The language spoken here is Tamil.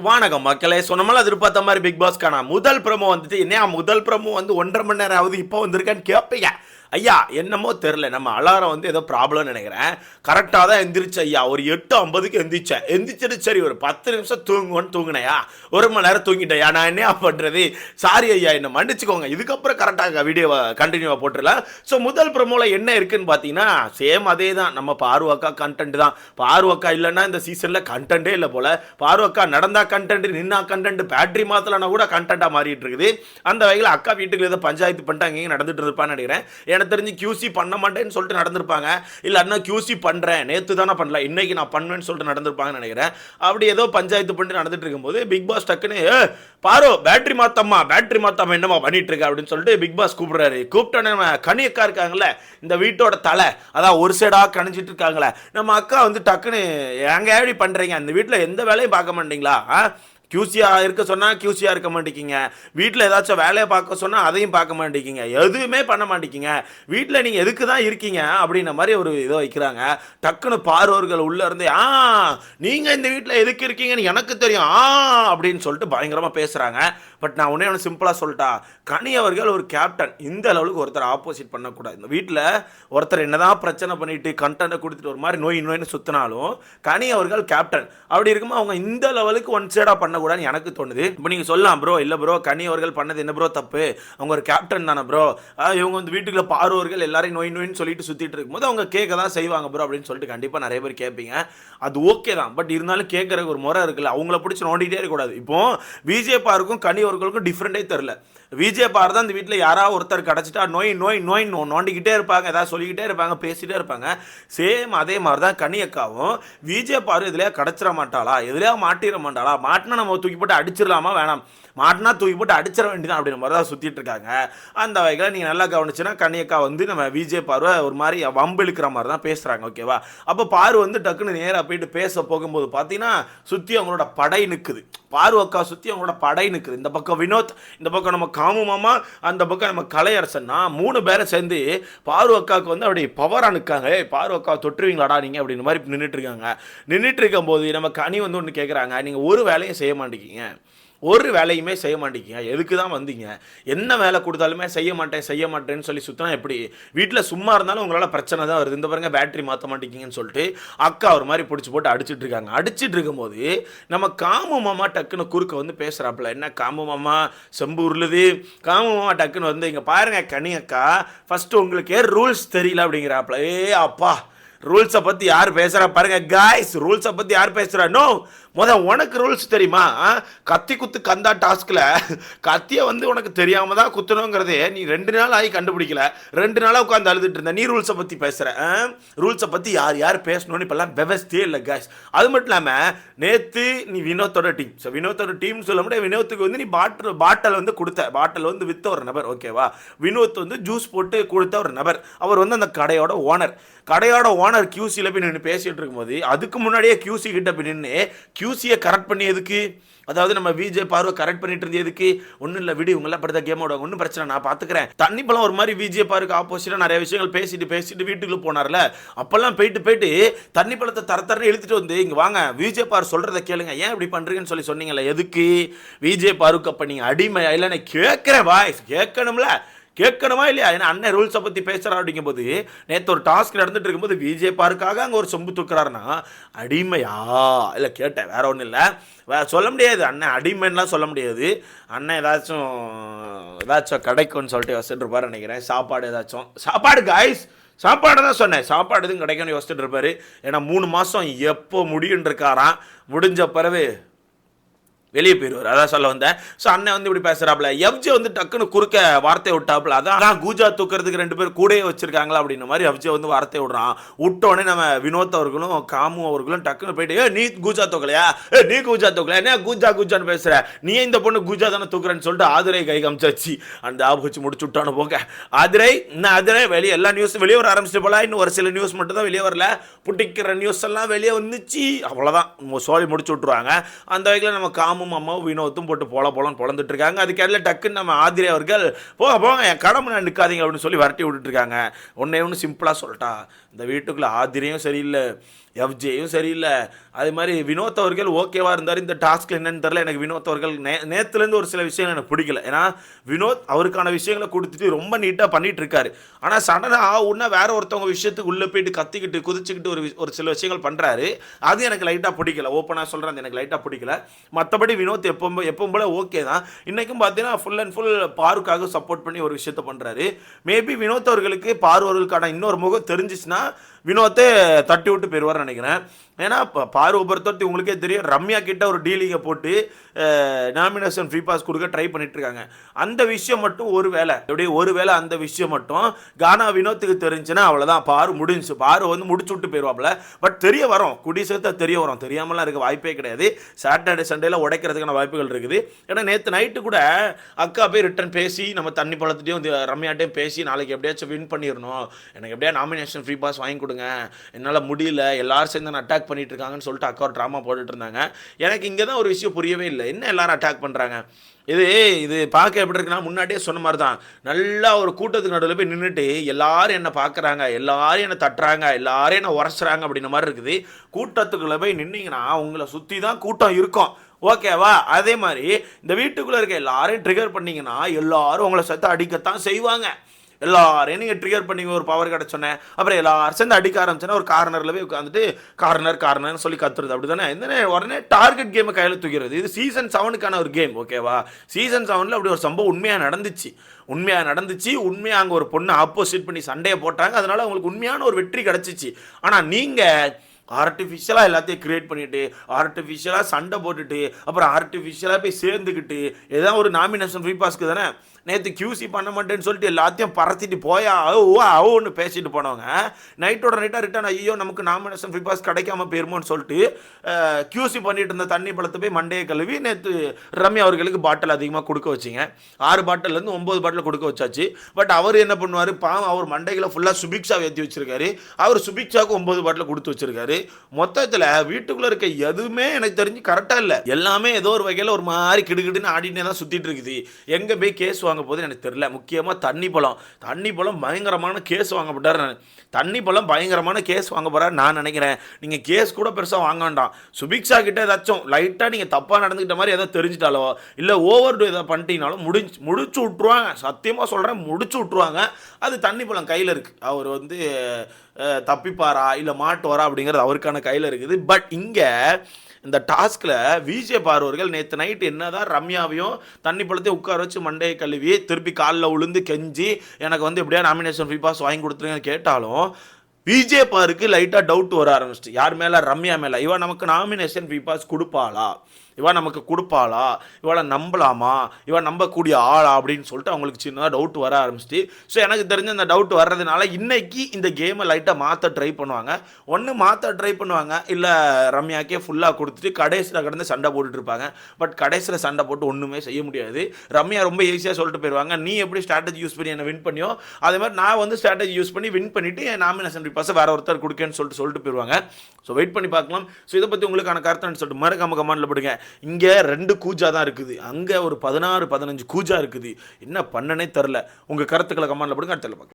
வணக்கம் மக்களே சொன்னமால எதிர்பார்த்த மாதிரி பிக் பாஸ்க்கான முதல் ப்ரோமோ வந்துட்டு என்ன முதல் ப்ரோமோ வந்து ஒன்றரை மணி நேரம் ஆகுது இப்போ வந்திருக்கான்னு கேட்பீங்க ஐயா என்னமோ தெரில நம்ம அலாரம் வந்து ஏதோ ப்ராப்ளம்னு நினைக்கிறேன். கரெக்டாக தான் எந்திரிச்சு ஐயா ஒரு எட்டு ஐம்பதுக்கு எந்திரிச்சேன். எந்திரிச்சிட்டு சரி ஒரு பத்து நிமிஷம் தூங்குவோன்னு தூங்கினையா? ஒரு மணி நேரம் தூங்கிட்டேயா? நான் என்ன பண்ணுறது சாரி ஐயா என்னை மன்னிச்சுக்கோங்க. இதுக்கப்புறம் கரெக்டாக வீடியோவை கண்டினியூவாக போட்டுடலாம் ஸோ முதல் ப்ரமோவில் என்ன இருக்குன்னு பார்த்தீங்கன்னா சேம் அதே தான். நம்ம பார்வக்கா கண்டென்ட் தான். பார்வக்கா இல்லைன்னா இந்த சீசனில் கண்டென்ட்டே இல்லை போல். பார்வக்கா நடந்தா கண்டென்ட் நின்னா கண்டென்ட் பேட்டரி மாத்தலனா கூட கண்டென்ட்டாக மாறிட்டு இருக்குது. அந்த வகையில் அக்கா வீட்டுக்கு ஏதோ பஞ்சாயத்து பண்ணிட்டு அங்கேயும் நடந்துட்டு இருப்பான்னு நினைக்கிறேன். எனக்கு தெரிஞ்சு கியூசி பண்ண மாட்டேன்னு சொல்லிட்டு நடந்திருப்பாங்க. இல்லை அண்ணா கியூசி பண்ணுறேன் நேற்று தானே பண்ணல. இன்னைக்கு நான் பண்ணுவேன்னு சொல்லிட்டு நடந்திருப்பாங்கன்னு நினைக்கிறேன். அப்படி ஏதோ பஞ்சாயத்து பண்ணிட்டு நடந்துட்டு இருக்கும்போது பிக் பாஸ் டக்குன்னு "ஏ, பாரு பேட்டரி மாத்தம்மா பேட்டரி மாத்தாம என்னம்மா பண்ணிட்டு இருக்க? அப்படின்னு சொல்லிட்டு பிக் பாஸ் கூப்பிடுறாரு. கூப்பிட்டோன்னே நம்ம கனியக்கா இருக்காங்கல்ல இந்த வீட்டோட தலை அதான் ஒரு சைடாக கணிச்சிட்டு இருக்காங்களே. நம்ம அக்கா வந்து டக்குன்னு எங்க எப்படி பண்ணுறீங்க அந்த வீட்டில் எந்த வேலையும் பார்க்க மாட்டீங்களா? ஆ கியூசியாக இருக்க சொன்னால் கியூசியாக இருக்க மாட்டேங்கிங்க. வீட்டில் ஏதாச்சும் வேலையை பார்க்க சொன்னால் அதையும் பார்க்க மாட்டேங்கிங்க. எதுவுமே பண்ண மாட்டேங்கிங்க. வீட்டில் நீங்கள் எதுக்கு தான் இருக்கீங்க அப்படின்ற மாதிரி ஒரு இதை வைக்கிறாங்க. டக்குன்னு பார்வர்கள் உள்ளே இருந்து ஆ நீங்கள் இந்த வீட்டில் எதுக்கு இருக்கீங்கன்னு எனக்கு தெரியும். ஆ அப்படின்னு சொல்லிட்டு பயங்கரமாக பேசுகிறாங்க பட் நான் உடனே ஒன்று சிம்பிளாக சொல்லிட்டா கனி அவர்கள் ஒரு கேப்டன் இந்த லெவலுக்கு ஒருத்தர் ஆப்போசிட் பண்ணக்கூடாது. இந்த வீட்டில் ஒருத்தர் என்னதான் பிரச்சனை பண்ணிட்டு கண்டென்ட்டை கொடுத்துட்டு ஒரு மாதிரி நோய் நோயின்னு சுற்றினாலும் கனி அவர்கள் கேப்டன் அப்படி இருக்கும்போது அவங்க இந்த லெவலுக்கு ஒன் சைடாக பண்ணக்கூடாதுன்னு எனக்கு தோணுது. இப்போ நீங்கள் சொல்லலாம் ப்ரோ இல்லை ப்ரோ கனி அவர்கள் பண்ணது என்ன ப்ரோ தப்பு? அவங்க ஒரு கேப்டன் தானே ப்ரோ? இவங்க வந்து வீட்டுக்குள்ள பார்வர்கள் எல்லாரையும் நோய் நோயின்னு சொல்லிட்டு சுற்றிட்டு இருக்கும்போது அவங்க கேட்க தான் செய்வாங்க ப்ரோ அப்படின்னு சொல்லிட்டு கண்டிப்பாக நிறைய பேர் கேட்பீங்க. அது ஓகே தான். பட் இருந்தாலும் கேட்கறதுக்கு ஒரு முறை இருக்குல்ல அவங்கள பிடிச்சி நோண்டிகிட்டே இருக்கக்கூடாது. இப்போ விஜயபாருக்கும் கனி அவர்களுக்கும் டிஃப்ரெண்டே தெரில. விஜய் பார் தான் இந்த வீட்டில் யாராவது ஒருத்தர் கிடச்சிட்டா நோய் நோய் நோய் நோ நோண்டிக்கிட்டே இருப்பாங்க ஏதாவது சொல்லிக்கிட்டே இருப்பாங்க பேசிகிட்டே இருப்பாங்க. சேம் அதே மாதிரி தான் கனியக்காவும் அக்காவும் விஜய் கிடச்சிட மாட்டாளா எதுலையா மாட்டிட மாட்டாளா மாட்டினா நம்ம தூக்கி போட்டு அடிச்சிடலாமா வேணாம். மாட்டினா தூக்கி போட்டு அடிச்சிட வேண்டியதான் அப்படின்ற மாதிரி தான் சுற்றிட்டு இருக்காங்க. அந்த வகையில் நீங்கள் நல்லா கவனிச்சுன்னா கனியக்கா வந்து நம்ம விஜய் பார்வை ஒரு மாதிரி வம்பு இழுக்கிற மாதிரி தான் பேசுகிறாங்க ஓகேவா? அப்போ பாரு வந்து டக்குன்னு நேராக போயிட்டு பேச போகும்போது பார்த்தீங்கன்னா சுற்றி அவங்களோட படை நிற்குது பாரு அக்கா சுற்றி அவங்களோட படை நிற்குது இந்த பக்கம் வினோத் இந்த பக்கம் நம்ம காமு மாமா அந்த பக்கம் நம்ம கலையரசன்னா மூணு பேரை சேர்ந்து பாரு அக்காவுக்கு வந்து அப்படி பவராக நிற்காங்க ஏய் பாரு அக்கா தொட்டுருவீங்களாடா நீங்கள் அப்படின்ற மாதிரி நின்றுட்டு இருக்காங்க. நின்றுட்டு இருக்கும்போது நம்ம கனி வந்து ஒன்று கேட்குறாங்க நீங்கள் ஒரு வேலையும் செய்ய மாட்டேங்கிங்க ஒரு வேலையுமே செய்ய மாட்டேங்க. எதுக்கு தான் வந்தீங்க? என்ன வேலை கொடுத்தாலுமே செய்ய மாட்டேன் செய்ய மாட்டேன்னு சொல்லி சுற்றினா எப்படி? வீட்டில் சும்மா இருந்தாலும் உங்களால் பிரச்சனை தான் வருது. இந்த பாருங்க பேட்டரி மாற்ற மாட்டேங்கிங்கன்னு சொல்லிட்டு அக்கா ஒரு மாதிரி பிடிச்சி போட்டு அடிச்சிட்டு இருக்காங்க. அடிச்சிட்டு இருக்கும்போது நம்ம காமு மாமா டக்குன்னு குறுக்க வந்து பேசுகிறாப்புல என்ன காமு மாமா செம்பு உருளுது. காமு மாமா டக்குன்னு வந்து இங்கே பாருங்க கனி அக்கா ஃபஸ்ட்டு உங்களுக்கு ரூல்ஸ் தெரியல அப்படிங்கிறாப்புல. ஏ அப்பா ரூல்ஸை பற்றி யார் பேசுகிறா பாருங்க காய்ஸ் ரூல்ஸை பற்றி யார் பேசுகிறா நோ முத உனக்கு ரூல்ஸ் தெரியுமா? கத்தி குத்து கந்தா டாஸ்கில் கத்தியை வந்து உனக்கு தெரியாமல் தான் குத்தணுங்கிறதே நீ ரெண்டு நாள் ஆகி கண்டுபிடிக்கல. ரெண்டு நாளாக உட்காந்து அழுதுட்டு இருந்த. நீ ரூல்ஸை பற்றி பேசுகிற ரூல்ஸை பற்றி யார் யார் பேசணும்னு இப்போல்லாம் விவஸ்தே இல்லை கேஸ் அது மட்டும் இல்லாமல் நேற்று நீ வினோத்தோட டீம் ஸோ வினோத்தோட டீம் சொல்ல முடியாது. வினோத்துக்கு வந்து நீ பாட்டில் பாட்டில் வந்து கொடுத்த. பாட்டில் வந்து விற்ற ஒரு நபர் ஓகேவா வினோத் வந்து ஜூஸ் போட்டு கொடுத்த ஒரு நபர். அவர் வந்து அந்த கடையோட ஓனர் கடையோட ஓனர் கியூசியில் போய் நின்று பேசிகிட்டு இருக்கும்போது அதுக்கு முன்னாடியே கியூசி கிட்ட போய் நின்று கியூசியை கரெக்ட் பண்ணி எதுக்கு? அதாவது நம்ம விஜே பார்வை கரெக்ட் பண்ணிட்டு இருந்தது எதுக்கு? ஒன்றும் இல்லை விடு இவங்கெல்லாம் படுத்த கேமோட ஒன்றும் பிரச்சனை நான் பார்த்துக்கிறேன் தண்ணி பழம் ஒரு மாதிரி விஜே பாருக்கு ஆப்போசிட்டாக நிறைய விஷயங்கள் பேசிட்டு பேசிட்டு வீட்டுக்குள்ள போனார்ல. அப்போல்லாம் போயிட்டு போயிட்டு தண்ணி பழத்தை தர தரன்னு இழுத்துட்டு வந்து இங்கே வாங்க விஜே பார் சொல்கிறத கேளுங்க. ஏன் இப்படி பண்ணுறீங்கன்னு சொல்லி சொன்னீங்களே எதுக்கு? விஜே பாருக்கு அப்போ நீங்கள் அடிமை இல்லை நான் கேட்குறேன் வாய்ஸ் கேட்கணும்ல. கேட்கணுமா இல்லையா? ஏன்னா அண்ணன் ரூல்ஸை பற்றி பேசுகிறா அப்படிங்கும்போது நேற்று ஒரு டாஸ்க் நடந்துட்டு இருக்கும்போது விஜய் பார்க்காக அங்கே ஒரு சொம்பு தூக்குறாருன்னா அடிமையா? இல்லை கேட்டேன் வேற ஒன்றும் இல்லை. வே சொல்ல முடியாது. அண்ணன் அடிமைன்னுலாம் சொல்ல முடியாது. அண்ணன் ஏதாச்சும் ஏதாச்சும் கிடைக்கும்னு சொல்லிட்டு யோசிச்சுட்டு நினைக்கிறேன். சாப்பாடு ஏதாச்சும். சாப்பாடு காய்ஸ் சாப்பாடு தான் சொன்னேன். சாப்பாடு எதுவும் கிடைக்கும்னு யோசிச்சுட்டு இருப்பார். ஏன்னா மூணு மாதம் எப்போ முடியுன்னு இருக்காராம். முடிஞ்ச பிறகு வெளியே போயிடுவார். அதான் சொல்ல வந்தேன். ஸோ அண்ணன் வந்து இப்படி பேசுறாப்புல. எஃப்ஜே வந்து டக்குன்னு குறுக்க வார்த்தை விட்டாப்புல. அதான் அதான் கூஜா தூக்கிறதுக்கு ரெண்டு பேர் கூடயே வச்சிருக்காங்களா அப்படின்ற மாதிரி எஃப்ஜே வந்து வார்த்தை விடுறான். விட்டோடனே நம்ம வினோத் அவர்களும் காமு அவர்களும் டக்குன்னு போயிட்டு ஏ நீ கூஜா தூக்கலையா? ஏ நீ கூஜா தூக்கலையா? என்ன கூஜா கூஜான்னு பேசுகிற நீ இந்த பொண்ணு கூஜா தானே தூக்குறேன்னு சொல்லிட்டு ஆதிரை கை காமிச்சாச்சு. அந்த ஆப் வச்சு முடிச்சு விட்டானு போங்க. ஆதிரை இன்னும் ஆதிரை? வெளியே எல்லா நியூஸும் வெளியே வர ஆரம்பிச்சிட்டு போல இன்னும் ஒரு சில நியூஸ் மட்டும் தான் வெளியே வரல. புட்டிக்கிற நியூஸ் எல்லாம் வெளியே வந்துச்சு. அவ்வளோதான் சோழி முடிச்சு விட்ருவாங்க அந்த வகையில் நம்ம காமு அம்மாவும் வினோத்தும் போட்டு போல போலன்னு பொழந்துட்டு இருக்காங்க. அதுக்கு டக்குன்னு நம்ம ஆதிரி அவர்கள் போக போங்க என் கடமை நான் நிற்காதீங்க அப்படின்னு சொல்லி வரட்டி விட்டுட்டு இருக்காங்க. ஒன்றே ஒன்று சிம்பிளாக சொல்லிட்டா. இந்த வீட்டுக்குள்ளே ஆதிரியும் சரியில்லை. எஃப்ஜேயும் சரியில்லை. அதே மாதிரி வினோத் அவர்கள் ஓகேவாக இருந்தார். இந்த டாஸ்க் என்னன்னு தெரில எனக்கு வினோத் அவர்கள் நே நேற்றுலேருந்து ஒரு சில விஷயங்கள் எனக்கு பிடிக்கல. ஏன்னா வினோத் அவருக்கான விஷயங்களை கொடுத்துட்டு ரொம்ப நீட்டாக பண்ணிகிட்டு இருக்காரு ஆனால் சடனாக உடனே வேறு ஒருத்தவங்க விஷயத்துக்கு உள்ளே போயிட்டு கத்திக்கிட்டு குதிச்சுக்கிட்டு ஒரு ஒரு சில விஷயங்கள் பண்ணுறாரு அது எனக்கு லைட்டாக பிடிக்கல. ஓப்பனாக சொல்கிறேன் அது எனக்கு லைட்டாக பிடிக்கல. மற்றபடி வினோத் எப்பவும் எப்பவும் போல ஓகே தான். இன்றைக்கும் பார்த்தீங்கன்னா ஃபுல் அண்ட் ஃபுல் பாருக்காக சப்போர்ட் பண்ணி ஒரு விஷயத்த பண்ணுறாரு மேபி வினோத் அவர்களுக்கு பார்வர்களுக்கான இன்னொரு முகம் தெரிஞ்சிச்சுன்னா வினோத்தை தட்டி விட்டு போயிடுவார்னு நினைக்கிறேன். ஏன்னா இப்போ பார்வை பொறுத்தவரைக்கும் உங்களுக்கே தெரியும் ரம்யா கிட்ட ஒரு டீலிங்கை போட்டு நாமினேஷன் ஃப்ரீ பாஸ் கொடுக்க ட்ரை பண்ணிட்டு இருக்காங்க அந்த விஷயம் மட்டும் ஒரு வேலை எப்படி ஒரு வேளை அந்த விஷயம் மட்டும் கானா வினோத்துக்கு தெரிஞ்சுன்னா அவ்வளோதான் பாரு முடிஞ்சு. பாரு வந்து முடிச்சு விட்டு போயிடுவாப்ல பட் தெரிய வரும். குடி சேர்த்தா தெரிய வரும். தெரியாமலாம் இருக்க வாய்ப்பே கிடையாது. சாட்டர்டே சண்டேல உடைக்கிறதுக்கான வாய்ப்புகள் இருக்குது. ஏன்னா நேற்று நைட்டு கூட அக்கா போய் ரிட்டர்ன் பேசி நம்ம தண்ணி பழத்துட்டையும் ரம்யாட்டையும் பேசி நாளைக்கு எப்படியாச்சும் வின் பண்ணிடணும். எனக்கு எப்படியா நாமினேஷன் ஃப்ரீ பாஸ் வாங்கி கொடுங்க. என்னால் முடியல. எல்லாரும் சேர்ந்து அட்டாக் பண்ணிட்டு இருக்காங்கன்னு சொல்லிட்டு அக்கா ட்ராமா போட்டுட்டு இருந்தாங்க எனக்கு இங்கே தான் ஒரு விஷயம் புரியவே இல்லை. என்ன எல்லாரும் அட்டாக் பண்ணுறாங்க இது இது பார்க்க எப்படி இருக்குன்னா முன்னாடியே சொன்ன மாதிரி தான் நல்லா ஒரு கூட்டத்துக்கு நடுவில் போய் நின்றுட்டு எல்லாரும் என்ன பார்க்குறாங்க எல்லாரும் என்னை தட்டுறாங்க எல்லாரும் என்ன உரசுறாங்க அப்படின்ற மாதிரி இருக்குது. கூட்டத்துக்குள்ளே போய் நின்னீங்கன்னா உங்களை சுற்றி தான் கூட்டம் இருக்கும். ஓகேவா அதே மாதிரி இந்த வீட்டுக்குள்ளே இருக்க எல்லாரையும் ட்ரிகர் பண்ணிங்கன்னா எல்லாரும் உங்களை சத்து அடிக்கத்தான் செய்வாங்க. எல்லாரையும் நீங்கள் ட்ரிகர் பண்ணி ஒரு பவர் கிடச்சோன்னே அப்புறம் எல்லாரும் சேர்ந்து அடிக்க ஆரம்பிச்சோன்னா ஒரு கார்னரில் போய் உட்காந்துட்டு கார்னர் கார்னர்னு சொல்லி கத்துறது. அப்படி தானே இந்த உடனே டார்கெட் கேமை கையில் தூக்கிறது. இது சீசன் செவனுக்கான ஒரு கேம் ஓகேவா சீசன் செவனில் அப்படி ஒரு சம்பவம் உண்மையாக நடந்துச்சு. உண்மையாக நடந்துச்சு. உண்மையாக அங்கே ஒரு பொண்ணை ஆப்போசிட் பண்ணி சண்டையை போட்டாங்க. அதனால் அவங்களுக்கு உண்மையான ஒரு வெற்றி கிடச்சிச்சு. ஆனால் நீங்கள் ஆர்டிஃபிஷியலாக எல்லாத்தையும் க்ரியேட் பண்ணிட்டு ஆர்டிஃபிஷியலாக சண்டை போட்டுட்டு அப்புறம் ஆர்டிஃபிஷியலாக போய் சேர்ந்துக்கிட்டு ஏதாவது ஒரு நாமினேஷன் ஃப்ரீ பாஸ்க்கு தானே? நேற்று கியூசி பண்ண மாட்டேன்னு சொல்லிட்டு எல்லாத்தையும் பறத்திட்டு போயா ஓ ஒன்று பேசிட்டு போனவங்க. நைட்டோட நைட்டாக ரிட்டர்ன் ஐயோ நமக்கு நாமினேஷன் ஃப்ரீ பாஸ் கிடைக்காம போயிருமோன்னு சொல்லிட்டு கியூசி பண்ணிட்டு இருந்த தண்ணி பழத்தை போய் மண்டையை கழுவி நேற்று ரம்யா அவர்களுக்கு பாட்டில் அதிகமாக கொடுக்க வச்சிங்க. ஆறு பாட்டிலேருந்து ஒம்பது பாட்டில் கொடுக்க வச்சாச்சு. பட் அவர் என்ன பண்ணுவார்? பாவம் அவர் மண்டைகளை ஃபுல்லாக சுபிக்ஷா ஏற்றி வச்சிருக்காரு. அவர் சுபிக்ஷாவுக்கு ஒம்பது பாட்டில் கொடுத்து வச்சிருக்காரு. மொத்தத்தில் வீட்டுக்குள்ளே இருக்க எதுவுமே எனக்கு தெரிஞ்சு கரெக்டாக இல்லை. எல்லாமே ஏதோ ஒரு வகையில் ஒரு மாதிரி கிடுகிடுன்னு ஆடினே தான் சுற்றிட்டு இருக்குது. எங்கே போய் கேஸ் வாங்க போகுதுன்னு எனக்கு தெரில முக்கியமாக தண்ணி பழம். தண்ணி பழம் பயங்கரமான கேஸ் வாங்கப்பட்டார் தண்ணி பழம் பயங்கரமான கேஸ் வாங்க போகிறார் நான் நினைக்கிறேன். நீங்கள் கேஸ் கூட பெருசாக வாங்க வேண்டாம். சுபிக்ஷா கிட்ட ஏதாச்சும் லைட்டாக நீங்கள் தப்பாக நடந்துக்கிட்ட மாதிரி எதாவது தெரிஞ்சிட்டாலோ இல்லை ஓவர் டூ எதாவது பண்ணிட்டீங்கனாலும் முடிஞ்சு முடிச்சு விட்ருவாங்க சத்தியமாக சொல்கிறேன் முடிச்சு விட்ருவாங்க அது தண்ணி பழம் கையில் இருக்குது அவர் வந்து தப்பிப்பாரா? இல்லை மாட்டுவாரா? அப்படிங்கிறது அவருக்கான கையில் இருக்குது. பட் இங்கே இந்த டாஸ்கில் விஜய் பார்வர்கள் நேற்று நைட்டு என்னதான் ரம்யாவையும் தண்ணி பழத்தையும் உட்கார வச்சு மண்டையை கழுவி திருப்பி காலில் உளுந்து கெஞ்சி எனக்கு வந்து எப்படியா நாமினேஷன் ஃப்ரீ பாஸ் வாங்கி கொடுத்துருங்கன்னு கேட்டாலும் விஜய் பாருக்கு லைட்டாக டவுட் வர ஆரம்பிச்சிட்டு யார் மேலே? ரம்யா மேலே. இவன் நமக்கு நாமினேஷன் ஃப்ரீ பாஸ் கொடுப்பாளா? இவன் நமக்கு கொடுப்பாளா? இவளை நம்பலாமா? இவன் நம்பக்கூடிய ஆளா? அப்படின்னு சொல்லிட்டு அவங்களுக்கு சின்னதாக டவுட் வர ஆரம்பிச்சிட்டு ஸோ எனக்கு தெரிஞ்ச அந்த டவுட் வர்றதுனால இன்னைக்கு இந்த கேமை லைட்டாக மாற்ற ட்ரை பண்ணுவாங்க. ஒன்று மாற்ற ட்ரை பண்ணுவாங்க. இல்லை ரம்யாக்கே ஃபுல்லாக கொடுத்துட்டு கடைசியில் கடந்து சண்டை போட்டுட்டு இருப்பாங்க. பட் கடைசியில் சண்டை போட்டு ஒன்றுமே செய்ய முடியாது. ரம்யா ரொம்ப ஈஸியாக சொல்லிட்டு போயிடுவாங்க நீ எப்படி ஸ்ட்ராட்டஜி யூஸ் பண்ணி என்னை வின் பண்ணியோ அதே மாதிரி நான் வந்து ஸ்ட்ராட்டஜி யூஸ் பண்ணி வின் பண்ணிவிட்டு என் நாமினேஷன் ரிப்பாஸை வேறு ஒருத்தர் கொடுக்கேன்னு சொல்லிட்டு சொல்லிட்டு போயிடுவாங்க ஸோ வெயிட் பண்ணி பார்க்கலாம். ஸோ இதை பற்றி உங்களுக்கான கருத்துன்னு சொல்லிட்டு மறக்காம கமெண்ட்டில் போடுங்க. இங்கே ரெண்டு கூஜா தான் இருக்குது. அங்கே ஒரு பதினாறு பதினஞ்சு கூஜா இருக்குது. என்ன பண்ணனே தெரில உங்கள் கருத்துக்களை கமெண்ட்டில் போடுங்க அடுத்த பார்க்கலாம்.